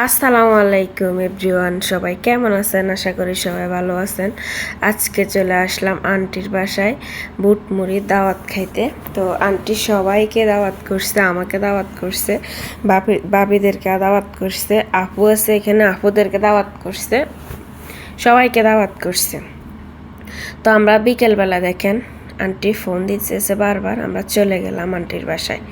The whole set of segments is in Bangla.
আসসালামু আলাইকুম, এভরিওয়ান। সবাই কেমন আছেন? আশা করি সবাই ভালো আছেন। আজকে চলে আসলাম আন্টির বাসায় বুট মুড়ি দাওয়াত খাইতে। তো আন্টি সবাইকে দাওয়াত করছে, আমাকে দাওয়াত করছে, বাপি বাবিদেরকে দাওয়াত করছে, আপু আছে এখানে, আপুদেরকে দাওয়াত করছে, সবাইকে দাওয়াত করছে। তো আমরা বিকেলবেলা দেখেন আন্টি ফোন দিতেছে বারবার আমরা চলে গেলাম আন্টির বাসায়।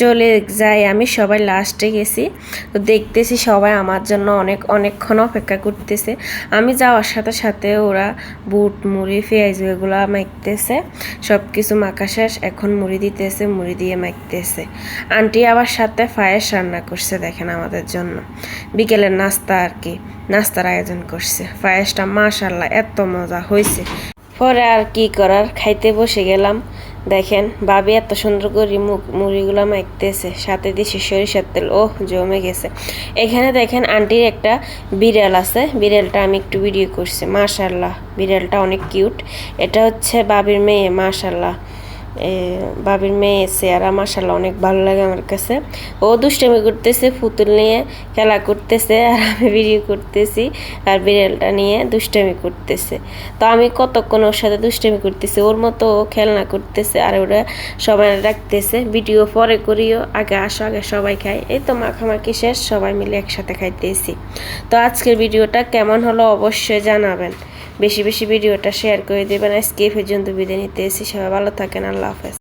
চলে যাই, আমি সবাই লাস্টে গেছি। তো দেখতেছি সবাই আমার জন্য অনেক, অনেকক্ষণ অপেক্ষা করতেছে। আমি যাওয়ার সাথে সাথে ওরা বুট, মুড়ি, পেঁয়াজ এগুলো মাখতেছে। সব কিছু মাখা শেষ, এখন মুড়ি দিতেছে, মুড়ি দিয়ে মাখতেছে। আন্টি আবার সাথে ফায়েস রান্না করছে, দেখেন আমাদের জন্য। বিকেলের নাস্তা আর কি, নাস্তার আয়োজন করছে। ফায়েসটা মাশাল্লাহ এত মজা হয়েছে। পরে আর কি করার? খাইতে বসে গেলাম। দেখেন, ভাবি এত সুন্দর করে মুখ, মুড়িগুলো মাখতেছে। সাথে দিছে সরিষার তেল। ও জমে গেছে। এখানে দেখেন আন্টির একটা বিড়াল আছে। বিড়ালটা আমি একটু ভিডিও করছি। মাশাল্লাহ বিড়ালটা অনেক কিউট এটা হচ্ছে বাবির মেয়ে মাশাল্লাহ বাবির মেয়ে চেয়ারা মাসাল্লাহ অনেক ভালো লাগে আমার কাছে। ও দুষ্টামি করতেছে, পুতুল নিয়ে খেলা করতেছে, আর আমি ভিডিও করতেছি, আর বিড়ালটা নিয়ে দুষ্টামি করতেছে। তো আমি কতক্ষণ ওর সাথে দুষ্টামি করতেছি? ওর মতো ও খেলনা করতেছে, আর ওরা সবাই রাখতেছে। ভিডিও পরে করিও, আগে আসো, আগে সবাই খাই এই তো মাখামাখি শেষ, সবাই মিলে একসাথে খাইতেছি। তো আজকের ভিডিওটা কেমন হলো অবশ্যই জানাবেন। বেশি বেশি ভিডিওটা শেয়ার করে দেবেন। আজকে পর্যন্ত বিদায় নিতে এসেছি সবাই ভালো থাকেন আল্লাহ হাফেজ